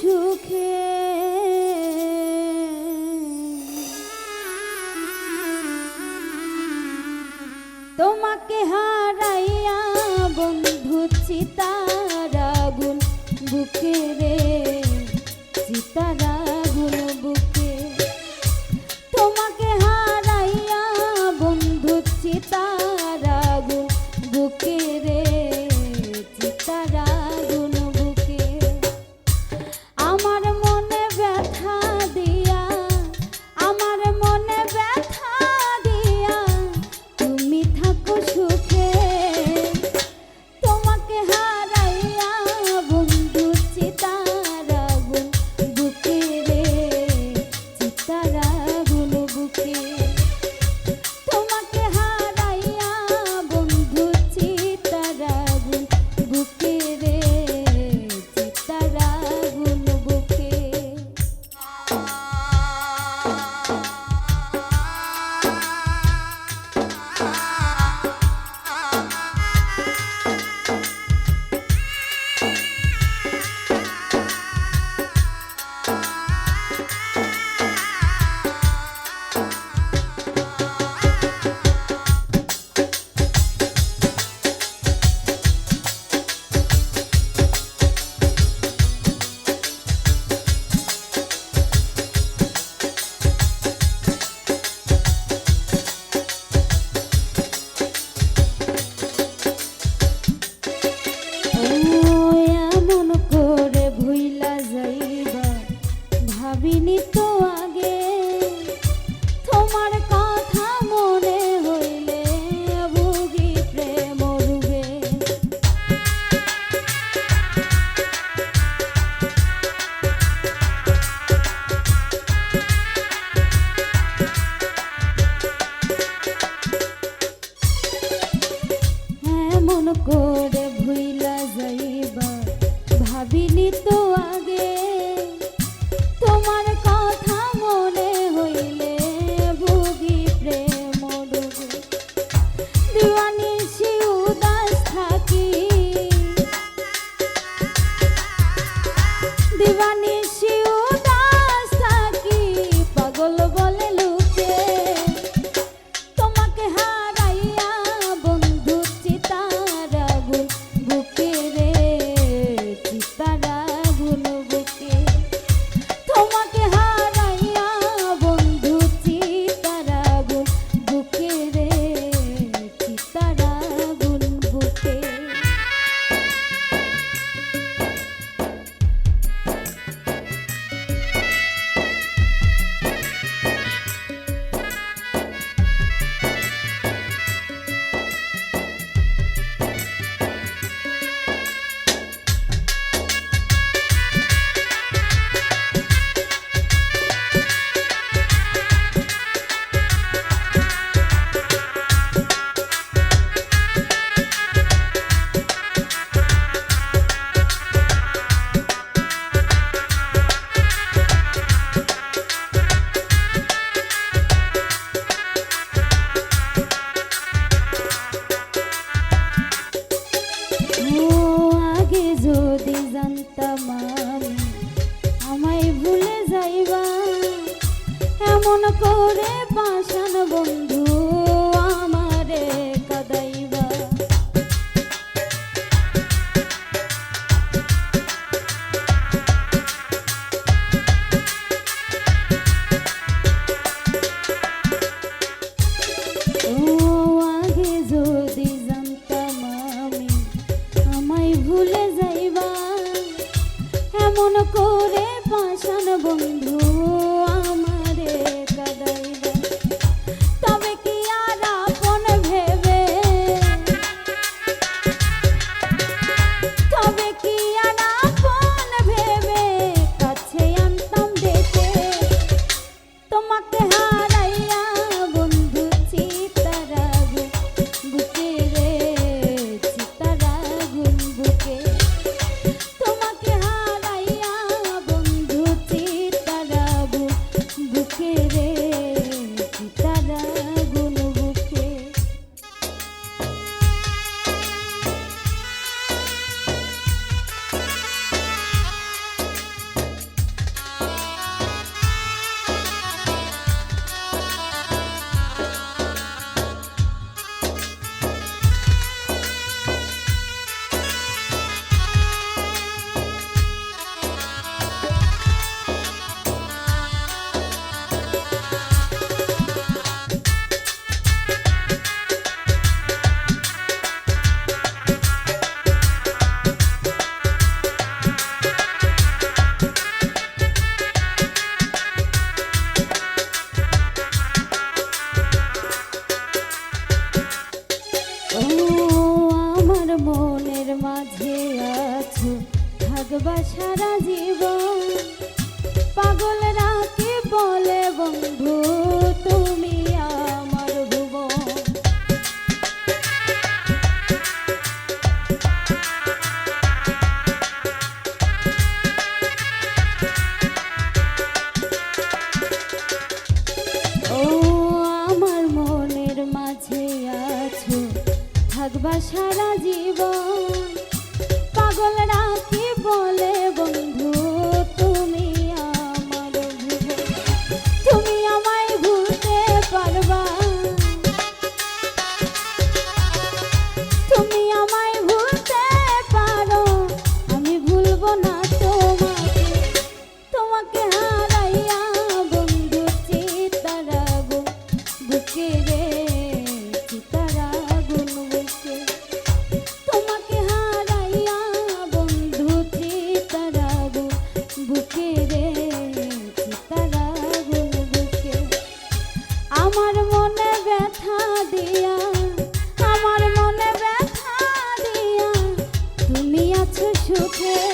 সুখে। তোমাকে হারাইয়া বন্ধু চিতারা গুণ বুকে রে চিতারা দিবানি আমি আমায় ভুলে যাইবা। এমন করে বাসান বন্ধু এমন করে পাশান বন্ধু আমারে কদাই সুখে